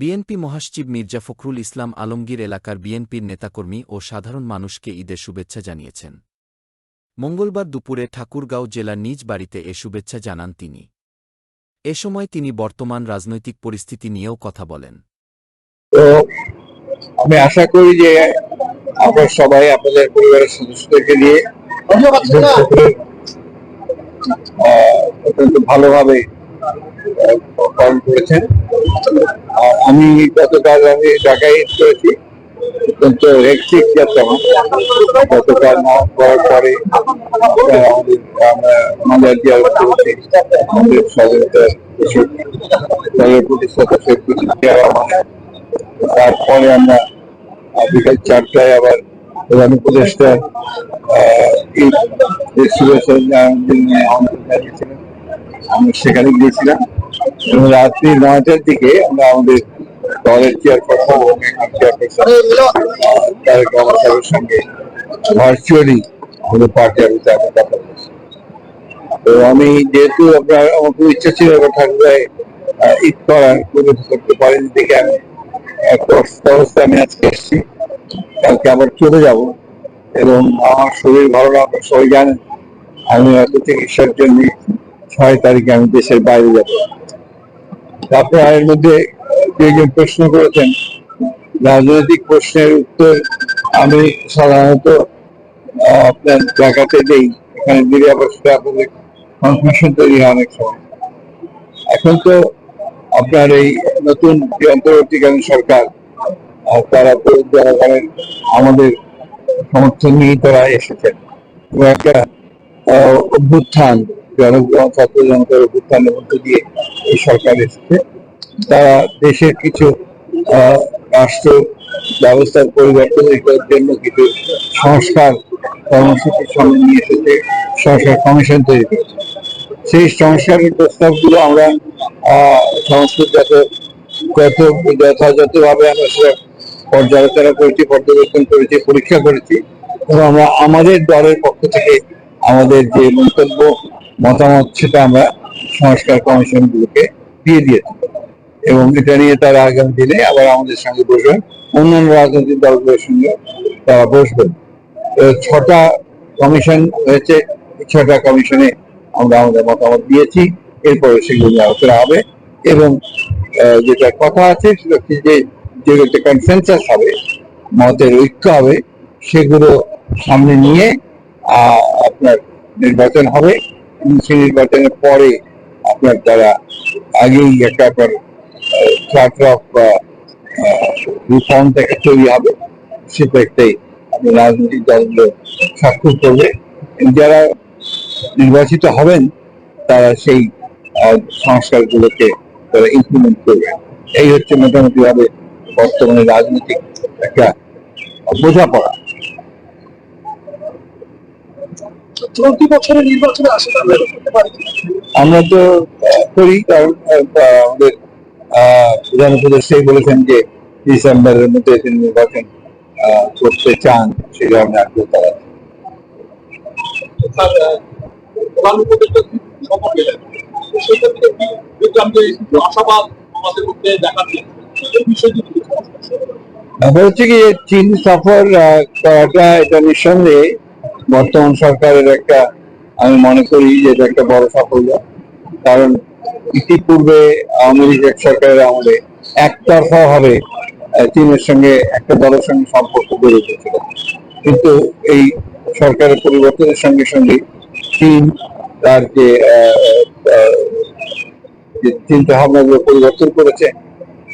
BNP মহাসচিব মির্জা ফখরুল ইসলাম আলমগীর এলাকার বিএনপির নেতাকর্মী ও সাধারণ মানুষকে ঈদের শুভেচ্ছা জানিয়েছেন। মঙ্গলবার দুপুরে ঠাকুরগাঁও জেলার নিজ বাড়িতে এ শুভেচ্ছা জানান তিনি। এ সময় তিনি বর্তমান রাজনৈতিক পরিস্থিতি নিয়েও কথা বলেন। তো আমি আশা করি যে আপনারা সবাই আপনাদের পরিবারের সদস্যদেরকে নিয়ে অত্যন্ত ভালোভাবে করেছেন। আমি গতকাল আমি করেছি অত্যন্ত হেক্টিক গতকাল পরে আমাদের আমাদের স্বাধীনতা তারপরে আমরা বিকাল চারটায় আবার প্রধান উপদেষ্টা আহ, শুভেচ্ছা জানিয়েছিলেন সেখানে গিয়েছিলাম। এবং রাত্রি নয়টার দিকে আমরা আমাদের দলের চেয়ারপারসন এবং এখন চেয়ারপারসন আহ, তারেক রহমান সাহেবের সঙ্গে ভার্চুয়ালি আমাদের পার্টি অফিসে আমরা কথা বলেছি তো আমি যেহেতু আপনার আমার খুব ইচ্ছা ছিল এবার ঠাকুরায় ঈদ করার কোনো করতে পারিনি দেখে আমি এক আমি আজকে এসেছি। কালকে আবার চলে যাব এবং আমার শরীর ভালো না আপনারা সবাই জানেন আমি হয়তো চিকিৎসার জন্য ছয় তারিখে আমি দেশের বাইরে যাব। তারপর এর মধ্যে কেউ প্রশ্ন করেছেন, রাজনৈতিক প্রশ্নের উত্তর আমি সাধারণত আপনার ঢাকাতে দেই। এখানে দিলে আবার আপনাদের কনফিউশন তৈরি হয় অনেক সময়। এখন তো আপনার এই নতুন যে অন্তর্বর্তীকালীন সরকার তারা তো জনগণের আমাদের সমর্থন নিয়েই তারা এসেছেন। একটা অভ্যুত্থান জনগণ অভ্যুত্থানের মধ্যে দিয়ে এই সরকার এসেছে তারা দেশের কিছু রাষ্ট্র ব্যবস্থার পরিবর্তনের জন্য কিছু সংস্কার কর্মসূচির সামনে নিয়ে এসেছে সংস্কার কমিশন তৈরি করেছে সেই সংস্কারের প্রস্তাবগুলো আমরা যত যত যথাযথভাবে আমরা সেটা পর্যালোচনা করেছি পর্যবেক্ষণ করেছি পরীক্ষা করেছি এবং আমরা আমাদের দলের পক্ষ থেকে আমাদের যে মন্তব্য মতামত সেটা আমরা সংস্কার কমিশনগুলোকে দিয়ে দিয়েছি। এবং এটা নিয়ে তারা আগামী দিনে আবার আমাদের সঙ্গে বসবেন। অন্যান্য রাজনৈতিক দলগুলোর সঙ্গে তারা বসবেন। ছটা কমিশন হয়েছে ছটা কমিশনে আমরা আমাদের মতামত দিয়েছি। এরপরে সেগুলো নিয়ে আলোচনা হবে এবং যেটা কথা আছে সেটা হচ্ছে যে যেগুলোতে কনসেন্সাস হবে, মতের ঐক্য হবে, সেগুলো সামনে নিয়ে আপনার নির্বাচন হবে। এবং নির্বাচনের পরে আপনার যারা আগেই একটা আপনার চার্টার অফ রিফর্ম থেকে তৈরি হবে একটাই আপনি রাজনৈতিক দলগুলো স্বাক্ষর করবে। যারা নির্বাচিত হবেন, তারা সেই সংস্কারগুলোকে তারা ইমপ্লিমেন্ট করবে। এই হচ্ছে মোটামুটি ভাবে বর্তমানে রাজনৈতিক একটা বোঝাপড়া। চলতি বছরের নির্বাচনে করতে পারি আমরা তো করি কারণ আমাদের আহ, প্রধান উপদেষ্টাই বলেছেন যে ডিসেম্বরের মধ্যে তিনি নির্বাচন করতে চান সেই ধরনের আগ্রহ তারা আছে। আর আহ, প্রধান উপদেষ্টা শপথ নিলেন তো সেখান থেকে কি দেখলাম যে আশাবাদ আমাদের মধ্যে দেখা এই বিষয়টি ব্যাপার হচ্ছে কি চীন সফর করাটা এটা নিঃসন্দেহে বর্তমান সরকারের একটা, আমি মনে করি যে এটা একটা বড় সাফল্য। কারণ ইতিপূর্বে আওয়ামী লীগ এক সরকারের আমলে একতরফা ভাবে চীনের সঙ্গে একটা দলের সঙ্গে সম্পর্ক গড়ে উঠেছিল। কিন্তু এই সরকারের পরিবর্তনের সঙ্গে সঙ্গে চীন তার যে চিন্তা ভাবনাগুলো পরিবর্তন করেছে,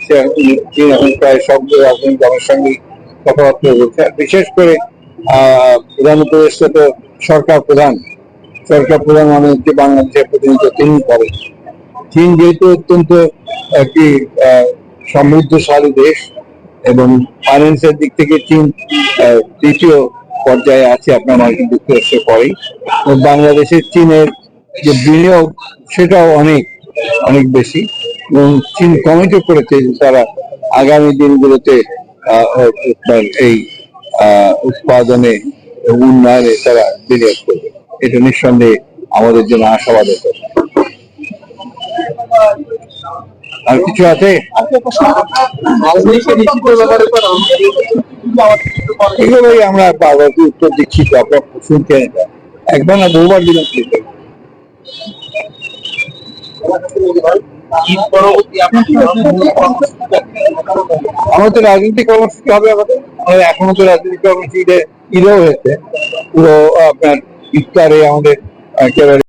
সে চীন এখন প্রায় সব রাজনৈতিক দলের সঙ্গে কথাবার্তা আর বিশেষ করে প্রধান উপদেষ্টা তো সরকার প্রধান। সরকার প্রধান মানে হচ্ছে বাংলাদেশের প্রতিনিধিত্ব তিনি করেন। চীন যেহেতু অত্যন্ত একটি সমৃদ্ধশালী দেশ এবং ফাইন্যান্সের দিক থেকে চীন তৃতীয় পর্যায়ে আছে, আপনার মার্কিন যুক্তরাষ্ট্রের পরেই বাংলাদেশের চীনের যে বিনিয়োগ, সেটাও অনেক অনেক বেশি। এবং চীন কমিটি করেছে, তারা আগামী দিনগুলোতে এই উৎপাদনে উন্নয়নে তারা বিনিয়োগ করবে। এটা নিঃসন্দেহে আমাদের জন্য আশাবাদের কথা আর কিছু আছে? এগুলোই আমরা বারবার উত্তর দিচ্ছি, তো আপনার একবার না বহুবার দিলাম আমাদের তো রাজনৈতিক কর্মসূচি হবে আমাদের। আমাদের এখনও তো রাজনীতি কর্মসূচিতে ঈদে হয়েছে। পুরো আপনার ইফতারে আমাদের একেবারে